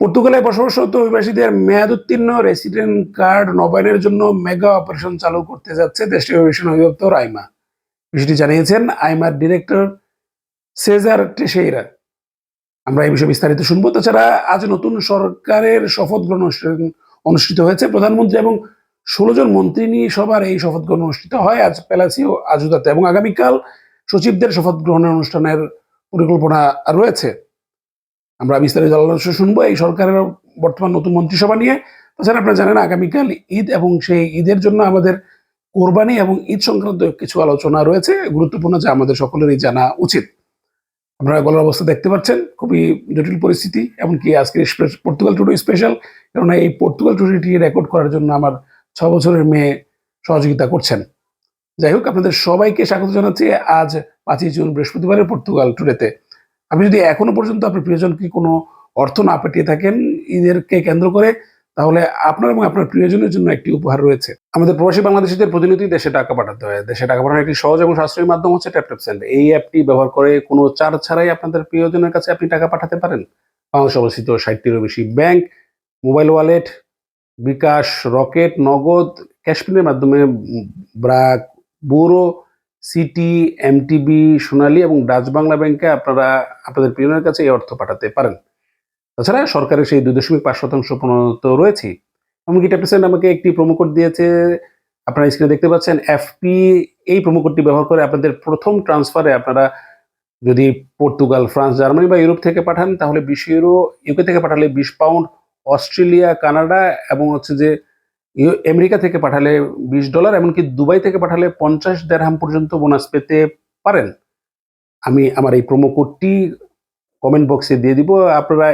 পর্তুগালে বসবাসরত অভিবাসীদের মেয়াদ উত্তীর্ণ রেসিডেন্ট কার্ড নবায়নের জন্য মেগা অপারেশন চালু করতে যাচ্ছে দেশটির অভিবাসন অধিদপ্তর আইমা। বিষয়টি জানিয়েছেন আইমার ডিরেক্টর সেজার টেসেইরা আমরা এই বিষয়ে বিস্তারিত শুনব। তাছাড়া আজ নতুন সরকারের শপথ গ্রহণ অনুষ্ঠিত হয়েছে। প্রধানমন্ত্রী এবং ষোলো জন মন্ত্রী নিয়ে সবার এই শপথ গ্রহণ অনুষ্ঠিত হয় আজ পেলাসিও আজুদাতে এবং আগামীকাল সচিবদের শপথ গ্রহণের অনুষ্ঠানের পরিকল্পনা রয়েছে। আমরা বিস্তারিত আলোচনা শুনব। এই সরকারের বর্তমান নতুন মন্ত্রিসভা নিয়ে। তাছাড়া আপনারা জানেন, আগামীকাল ঈদ এবং সেই ঈদের জন্য আমাদের কোরবানি এবং ঈদ সংক্রান্ত কিছু আলোচনা রয়েছে, গুরুত্বপূর্ণ, যা আমাদের সকলেরই জানা উচিত। আপনারা গলার অবস্থা দেখতে পাচ্ছেন, খুবই জটিল পরিস্থিতি, এমনকি আজকে পর্তুগাল টুডো স্পেশাল, কেননা এই পর্তুগাল টুডোটি রেকর্ড করার জন্য আমার ছ বছরের মেয়ে সহযোগিতা করছেন। যাই হোক, আপনাদের সবাইকে স্বাগত জানাচ্ছি আজ পাঁচই জুন বৃহস্পতিবারের পর্তুগাল টুডেতে। আপনি যদি এখনও পর্যন্ত আপনার প্রিয়জনকে কোনো অর্থ না পাঠিয়ে থাকেন, ঈদেরকে কেন্দ্র করে, তাহলে আপনার এবং আপনার প্রিয়জনের জন্য একটি উপহার রয়েছে। আমাদের প্রবাসী বাংলাদেশিদের প্রতিনিধি দেশে টাকা পাঠাতে হয়। দেশে টাকা পাঠানোর একটি সহজ এবং সাশ্রয়ী মাধ্যম হচ্ছে ট্যাপট্যাপ সেন্ড এই অ্যাপটি ব্যবহার করে কোনো চার্জ ছাড়াই আপনাদের প্রিয়জনের কাছে আপনি টাকা পাঠাতে পারেন। বাংলাদেশ অবস্থিত ষাটটিরও বেশি bank, mobile wallet, bKash, Rocket, Nagad ক্যাশপিনের মাধ্যমে ব্রাক বুরো সিটি, এমটিবি, সোনালী এবং ডাচ বাংলা ব্যাংকে আপনারা আপনাদের প্রিয়জনের কাছে এই অর্থ পাঠাতে পারেন। তাছাড়া সরকারের সেই দুই দশমিক পাঁচ শতাংশ প্রণোদিত রয়েছে এমনকি ট্যাপসেন্ট আমাকে একটি প্রোমো কোড দিয়েছে, আপনারা স্ক্রিনে দেখতে পাচ্ছেন এফপি এই প্রোমো কোডটি ব্যবহার করে আপনাদের প্রথম ট্রান্সফারে আপনারা যদি পর্তুগাল, ফ্রান্স, জার্মানি বা ইউরোপ থেকে পাঠান, তাহলে বিশ ইউরো ইউকে থেকে পাঠালে বিশ পাউন্ড অস্ট্রেলিয়া, কানাডা এবং হচ্ছে যে আমেরিকা থেকে পাঠালে বিশ ডলার, এমনকি দুবাই থেকে পাঠালে পঞ্চাশ দেড়হাম পর্যন্ত বোনাস পেতে পারেন। আমি আমার এই প্রোমো কোডটি কমেন্ট বক্সে দিয়ে দিব। আপনারা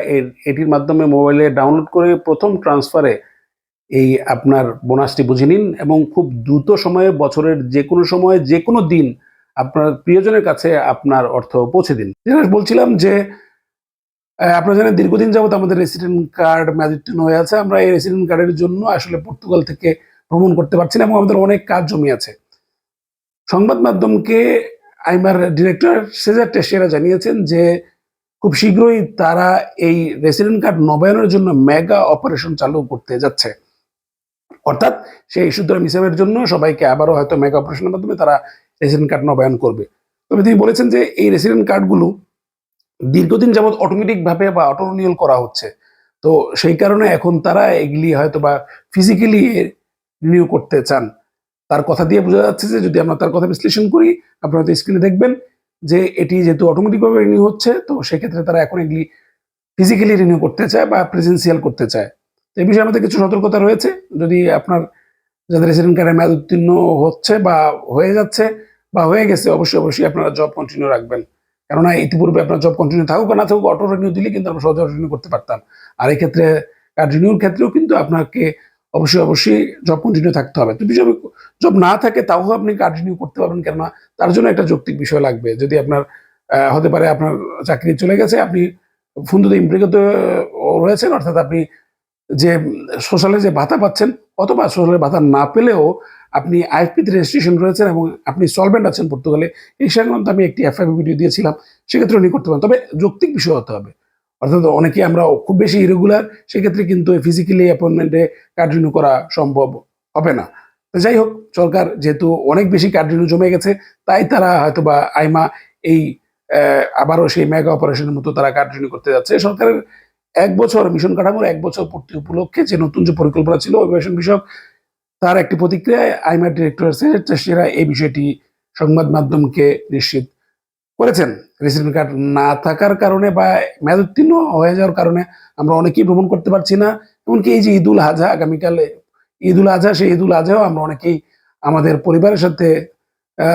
এটির মাধ্যমে মোবাইলে ডাউনলোড করে প্রথম ট্রান্সফারে এই আপনার বোনাসটি বুঝে নিন এবং খুব দ্রুত সময়ে বছরের যে কোনো সময়ে যে কোনো দিন আপনার প্রিয়জনের কাছে আপনার অর্থ পৌঁছে দিন। বলছিলাম যে আপনারা জানেন দীর্ঘদিন যাবত আমাদের রেসিডেন্ট কার্ড ম্যাজিট্রিন হয়ে আছে। আমরা এই রেসিডেন্ট কার্ডের জন্য আসলে পর্তুগাল থেকে ভ্রমণ করতে পারছি না এবং আমাদের অনেক কাজ জমি আছে। সংবাদ মাধ্যমকে আইমার ডিরেক্টর সেজার টেসিয়ারা জানিয়েছেন যে, খুব শীঘ্রই তারা এই রেসিডেন্ট কার্ড নবায়নের জন্য মেগা অপারেশন চালু করতে যাচ্ছে। অর্থাৎ সেই সুতরাং হিসাবের জন্য সবাইকে আবারও হয়তো মেগা অপারেশনের মাধ্যমে তারা রেসিডেন্ট কার্ড নবায়ন করবে। তবে তিনি বলেছেন যে, এই রেসিডেন্ট কার্ডগুলো দীর্ঘদিন যাবৎ অটোমেটিক ভাবে বা অটো রিনিউয়াল করা হচ্ছে। তো সেই কারণে এখন তারা এগুলি হয়তো বা ফিজিক্যালি রিনিউ করতে চান। তার কথা দিয়ে বোঝা যাচ্ছে যে যদি আমরা তার কথা বিশ্লেষণ করি, আপনারা হয়তো স্ক্রিনে দেখবেন যে এটি যেহেতু অটোমেটিকভাবে রিনিউ হচ্ছে, তো সেক্ষেত্রে তারা এখন এগুলি ফিজিক্যালি রিনিউ করতে চায় বা প্রেজেন্সিয়াল করতে চায়। তো এই বিষয়ে আমাদের কিছু সতর্কতা রয়েছে। যদি আপনার, যাদের রেসিডেন্ট কার্ডের মেয়াদ উত্তীর্ণ হচ্ছে বা হয়ে যাচ্ছে বা হয়ে গেছে, অবশ্যই অবশ্যই আপনারা জব কন্টিনিউ রাখবেন। কেননা ইতিপূর্বে আপনার জব কন্টিনিউ থাকুক না থাকুক অটো রিনিউ দিলে কিন্তু আমরা সহজে রিনিউ করতে পারতাম। আর এই ক্ষেত্রে কার্ড রিনিউর ক্ষেত্রেও কিন্তু আপনাকে অবশ্যই অবশ্যই জব কন্টিনিউ থাকতে হবে। তো বিষয় জব না থাকে, তাও আপনি কার্ড রিনিউ করতে পারবেন? কেননা তার জন্য একটা যৌক্তিক বিষয় লাগবে। যদি আপনার হতে পারে আপনার চাকরি চলে গেছে, আপনি ফুন্দুতে ইমপ্লিকেত রয়েছেন, অর্থাৎ আপনি যে সোশ্যালে যে ভাতা পাচ্ছেন, অথবা সোশ্যালের ভাতা না পেলেও আপনি আইএফপিতে রেজিস্ট্রেশন রয়েছেন এবং আপনি সলভেন্ট আছেন পর্তুগালে, এই সংক্রান্ত আমি একটি এফআইবি ভিডিও দিয়েছিলাম, সেক্ষেত্রে উনি করতে পারেন। তবে যৌক্তিক বিষয় হতে হবে। অর্থাৎ অনেকে আমরা খুব বেশি ইরেগুলার সেক্ষেত্রে কিন্তু ফিজিক্যালি অ্যাপয়েন্টমেন্টে কার্ড রিনিউ করা সম্ভব হবে না। যাই হোক, সরকার যেহেতু অনেক বেশি কার্ড রিনিউ জমে গেছে, তাই তারা হয়তো বা আইমা এই আবারও সেই মেগা অপারেশনের মতো তারা কার্ড রিনিউ করতে যাচ্ছে। সরকারের এক বছর মিশন কাঠামোর এক বছর পূর্তি উপলক্ষে যে নতুন যে পরিকল্পনা ছিল, অভিবাসন বিষয়ক তার একটি প্রতিক্রিয়ায় আইমার ডিরেক্টর সেরা এই বিষয়টি সংবাদ মাধ্যমকে নিশ্চিত করেছেন। রেসিডেন্ট কার্ড না থাকার কারণে বা মেয়াদ উত্তীর্ণ হয়ে যাওয়ার কারণে আমরা অনেকেই ভ্রমণ করতে পারছি না। এমনকি এই যে ঈদুল আজহা, আগামীকালে ঈদুল আজহা, সেই ঈদুল আজহাও আমরা অনেকেই আমাদের পরিবারের সাথে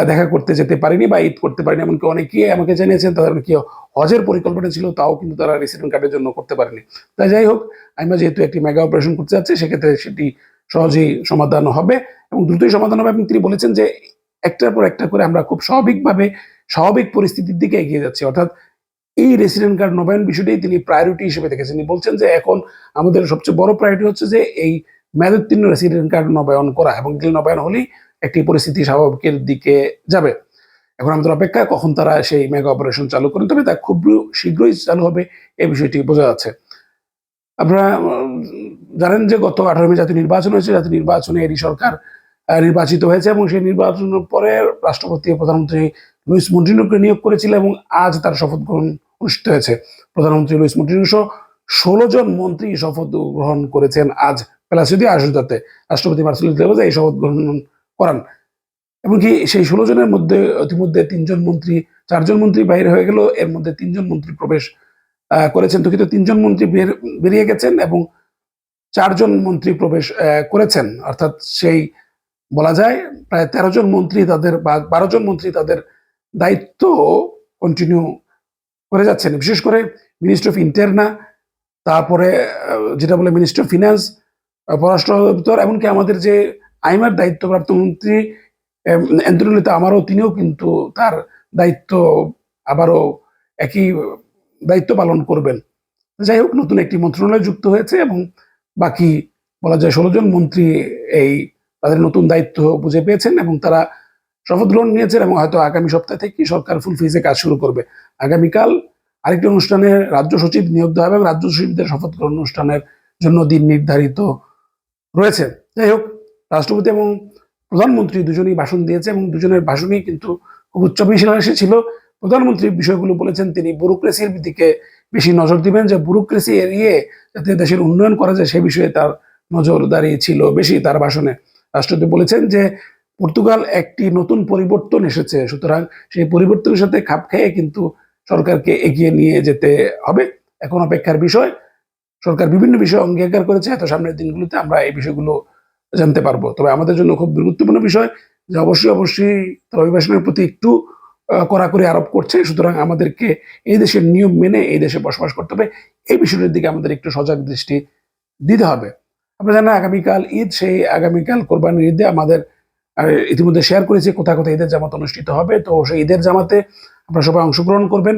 দেখা করতে যেতে পারিনি বা ঈদ করতে পারিনি। এমনকি অনেকেই আমাকে জানিয়েছেন, তাদের কি হজের পরিকল্পনা ছিল, তাও কিন্তু তারা রেসিডেন্ট কার্ডের জন্য করতে পারেনি। তাই যাই হোক আমরা যেহেতু একটি মেগা অপারেশন করতে যাচ্ছি, সেক্ষেত্রে সেটি সহজেই সমাধান হবে এবং দ্রুতই সমাধান হবে। এবং তিনি বলেছেন যে একটার পর একটা করে আমরা খুব স্বাভাবিকভাবে স্বাভাবিক পরিস্থিতির দিকে এগিয়ে যাচ্ছি। অর্থাৎ এই রেসিডেন্ট কার্ড নবায়ন বিষয়টাই তিনি প্রায়োরিটি হিসেবে দেখেছেন। তিনি বলছেন যে এখন আমাদের সবচেয়ে বড় প্রায়োরিটি হচ্ছে যে এই মেয়াদোত্তীর্ণ রেসিডেন্ট কার্ড নবায়ন করা এবং এগুলি নবায়ন হলেই একটি পরিস্থিতি স্বাভাবিকের দিকে যাবে। এখন আমাদের অপেক্ষা কখন তারা সেই মেগা অপারেশন চালু করেন তবে তা খুব শীঘ্রই চালু হবে এই বিষয়টি বোঝা যাচ্ছে। আপনারা জানেন যে গত আঠারো মে জাতীয় নির্বাচন হয়েছে, জাতীয় নির্বাচনে এরই সরকার নির্বাচিত হয়েছে এবং সেই নির্বাচনের পরে রাষ্ট্রপতি প্রধানমন্ত্রী লুইস মন্টিনোকে নিয়োগ করেছিল এবং আজ তার শপথ গ্রহণ অনুষ্ঠিত হয়েছে। প্রধানমন্ত্রী লুইস মন্টিনো সহ ষোলো জন মন্ত্রী শপথ গ্রহণ করেছেন আজ পেলাসিদি আশুদাতে রাষ্ট্রপতি মার্সেলো এই শপথ গ্রহণ করান। এমনকি সেই ষোলো জনের মধ্যে, ইতিমধ্যে তিনজন মন্ত্রী, চারজন মন্ত্রী বাইরে হয়ে গেল এর মধ্যে তিনজন মন্ত্রী প্রবেশ করেছেন। তো কিন্তু তিনজন মন্ত্রী বের- বেরিয়ে গেছেন এবং চারজন মন্ত্রী প্রবেশ করেছেন। অর্থাৎ সেই বলা যায় প্রায় তেরো জন মন্ত্রী তাদের বা বারো জন মন্ত্রী তাদের দায়িত্ব কন্টিনিউ করে যাচ্ছেন। বিশেষ করে মিনিস্ট্রি অফ ইন্টারনা তারপরে যেটা বলে মিনিস্ট্রি অফ ফিনান্স পররাষ্ট্র দপ্তর, এমনকি আমাদের যে আইমার দায়িত্বপ্রাপ্ত মন্ত্রী অ্যান্টনিলিতা আমারও, তিনিও কিন্তু তার দায়িত্ব আবারও একই দায়িত্ব পালন করবেন। যাই হোক, নতুন একটি মন্ত্রণালয় যুক্ত হয়েছে এবং বাকি বলা যায় ষোলো জন মন্ত্রী এই তাদের নতুন দায়িত্ব বুঝে পেয়েছেন এবং তারা শপথ গ্রহণ নিয়েছেন এবং হয়তো আগামী সপ্তাহ থেকে সরকার ফুল ফিজে কাজ শুরু করবে। আগামীকাল আরেকটি অনুষ্ঠানে রাজ্য সচিব নিয়োগ দেওয়া হবে এবং রাজ্য সচিবদের শপথ গ্রহণ অনুষ্ঠানের জন্য দিন নির্ধারিত রয়েছে। যাই হোক, রাষ্ট্রপতি এবং প্রধানমন্ত্রী দুজনেই ভাষণ দিয়েছে এবং দুজনের ভাষণই কিন্তু খুব উচ্চ ছিল প্রধানমন্ত্রী বিষয়গুলো বলেছেন, তিনি ব্যুরোক্রেসির দিকে বেশি নজর দিবেন, যে ব্যুরোক্রেসি এড়িয়ে যাতে দেশের উন্নয়ন করা যায় সে বিষয়ে তার নজরদারি ছিল বেশি তার ভাষণে। রাষ্ট্রপতি বলেছেন যে, পর্তুগাল একটি নতুন পরিবর্তন এসেছে, সুতরাং সেই পরিবর্তনের সাথে খাপ খেয়ে কিন্তু সরকারকে এগিয়ে নিয়ে যেতে হবে। এখন অপেক্ষার বিষয়, সরকার বিভিন্ন বিষয় অঙ্গীকার করেছে, এত সামনের দিনগুলোতে আমরা এই বিষয়গুলো জানতে পারব। তবে আমাদের জন্য খুব গুরুত্বপূর্ণ বিষয় যে, অবশ্যই অবশ্যই তারা অভিবাসনের প্রতি একটু কড়াকড়ি আরোপ করছে। সুতরাং আমাদেরকে এই দেশের নিয়ম মেনে এই দেশে বসবাস করতে হবে। এই বিষয়টির দিকে আমাদের একটু সজাগ দৃষ্টি দিতে হবে। আপনারা জানেন, আগামীকাল ঈদ, সেই আগামীকাল কোরবানির ঈদে আমাদের ইতিমধ্যে শেয়ার করেছি, কোথায় কোথায় ঈদের জামাত অনুষ্ঠিত হবে। তো সেই ঈদের জামাতে আপনারা সবাই অংশগ্রহণ করবেন।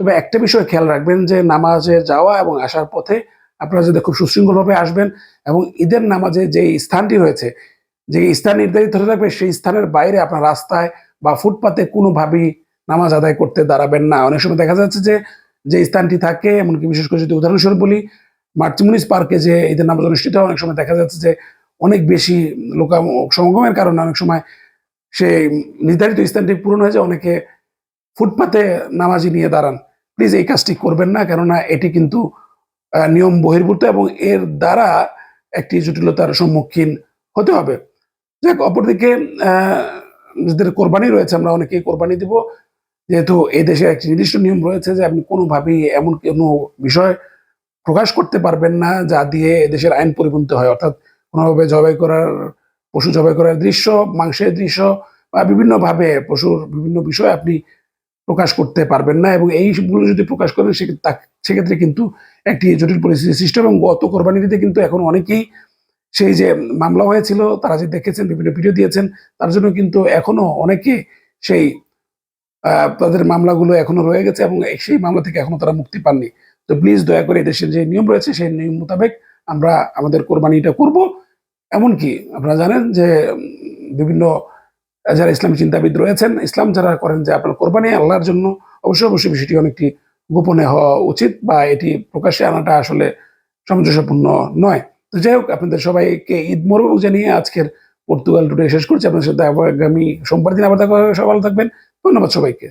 তবে একটা বিষয় খেয়াল রাখবেন যে, নামাজে যাওয়া এবং আসার পথে আপনারা যদি খুব সুশৃঙ্খলভাবে আসবেন এবং ঈদের নামাজে যে স্থানটি রয়েছে, যে স্থান নির্ধারিত হয়ে থাকবে, সেই স্থানের বাইরে আপনার রাস্তায় বা ফুটপাতে কোনোভাবেই নামাজ আদায় করতে দাঁড়াবেন না। অনেক সময় দেখা যাচ্ছে যে যে স্থানটি থাকে, এমনকি বিশেষ করে যদি উদাহরণস্বরূপ বলি মার্চিমুনিস পার্কে যে ঈদের নামাজ অনুষ্ঠিত হয়, অনেক সময় দেখা যাচ্ছে যে অনেক বেশি লোকা সমাগমের কারণে অনেক সময় সেই নির্ধারিত স্থানটি পূরণ হয়ে যায়, অনেকে ফুটপাতে নামাজি নিয়ে দাঁড়ান। প্লিজ এই কাজটি করবেন না, কেননা এটি কিন্তু নিয়ম বহির্ভূত এবং এর দ্বারা একটি জটিলতার সম্মুখীন হতে হবে। যাক, অপরদিকে যাদের কোরবানি রয়েছে, আমরা অনেকেই কোরবানি দিব। যেহেতু এই দেশে একটি নির্দিষ্ট নিয়ম রয়েছে যে আপনি কোনোভাবেই এমন কোনো বিষয় প্রকাশ করতে পারবেন না, যা দিয়ে দেশের আইন পরিপন্থী হয়। অর্থাৎ কোনোভাবে জবাই করার, পশু জবাই করার দৃশ্য, মাংসের দৃশ্য বা বিভিন্নভাবে পশুর বিভিন্ন বিষয় আপনি প্রকাশ করতে পারবেন না এবং এইগুলো যদি প্রকাশ করেন, সেক্ষেত্রে কিন্তু একটি জটিল পরিস্থিতি সৃষ্টি এবং গত কোরবানিতে কিন্তু এখন অনেকেই সেই যে মামলা হয়েছিল, তারা যে দেখেছেন, বিভিন্ন ভিডিও দিয়েছেন, তার জন্য কিন্তু এখনও অনেকে সেই তাদের মামলাগুলো এখনও রয়ে গেছে এবং সেই মামলা থেকে এখনও তারা মুক্তি পাননি। তো প্লিজ দয়া করে এই দেশের যে নিয়ম রয়েছে, সেই নিয়ম মোতাবেক আমরা আমাদের কোরবানিটা করব। এমনকি আপনারা জানেন যে, বিভিন্ন, যারা ইসলামী চিন্তাবিদ রয়েছেন, ইসলাম যারা করেন যে আপনার কোরবানি আল্লাহর জন্য, অবশ্যই অবশ্যই বিষয়টি অনেকটি গোপনে হওয়া উচিত বা এটি প্রকাশ্যে আনাটা আসলে সামঞ্জস্যপূর্ণ নয়। তো যাই হোক, আপনাদের সবাইকে ঈদ মোরক জানিয়ে আজকের পর্তুগাল টুডে শেষ করছি। আপনাদের সাথে আগামী সোমবার দিন আবার দেখা সবাই ভালো থাকবেন। ধন্যবাদ সবাইকে।